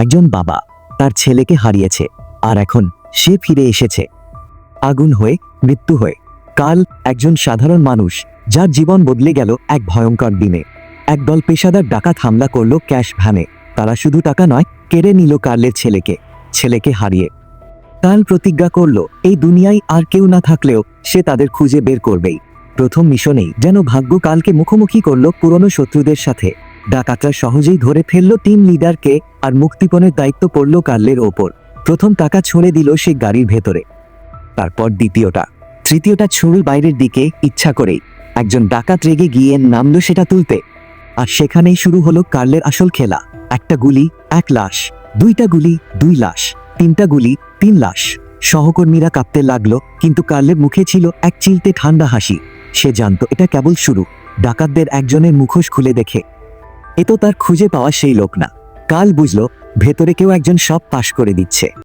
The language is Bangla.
একজন বাবা তার ছেলেকে হারিয়েছে আর এখন সে ফিরে এসেছে। আগুন হয়ে, মৃত্যু হয়ে। কাল একজন সাধারণ মানুষ যার জীবন বদলে গেল এক ভয়ঙ্কর দিনে। একদল পেশাদার ডাকাত হামলা করল ক্যাশ ভ্যানে। তারা শুধু টাকা নয়, কেড়ে নিল কার্লের ছেলেকে ছেলেকে হারিয়ে। কাল প্রতিজ্ঞা করল, এই দুনিয়ায় আর কেউ না থাকলেও সে তাদের খুঁজে বের করবেই। প্রথম মিশনেই যেন ভাগ্য কালকে মুখোমুখি করল পুরনো শত্রুদের সাথে। ডাকাতরা সহজেই ধরে ফেলল টিম লিডারকে আর মুক্তিপণের দায়িত্ব পড়ল কার্লের ওপর। প্রথম টাকা ছুঁড়ে দিল সে গাড়ির ভেতরে। তারপর দ্বিতীয়টা। তৃতীয়টা ছুঁড়ল বাইরের দিকে, ইচ্ছা করেই। একজন ডাকাত রেগে গিয়ে নামলো সেটা তুলতে। আর সেখানেই শুরু হলো কার্লের আসল খেলা। একটা গুলি, এক লাশ। দুইটা গুলি, দুই লাশ। তিনটা গুলি, তিন লাশ। সহকর্মীরা কাঁপতে লাগল, কিন্তু কার্লের মুখে ছিল এক চিলতে ঠান্ডা হাসি। সে জানতো, এটা কেবল শুরু। ডাকাতদের একজনের মুখোশ খুলে দেখে। এ তো তার খুঁজে পাওয়া সেই লোক না। কাল বুঝল, ভেতরে কেউ একজন সব পাশ করে দিচ্ছে।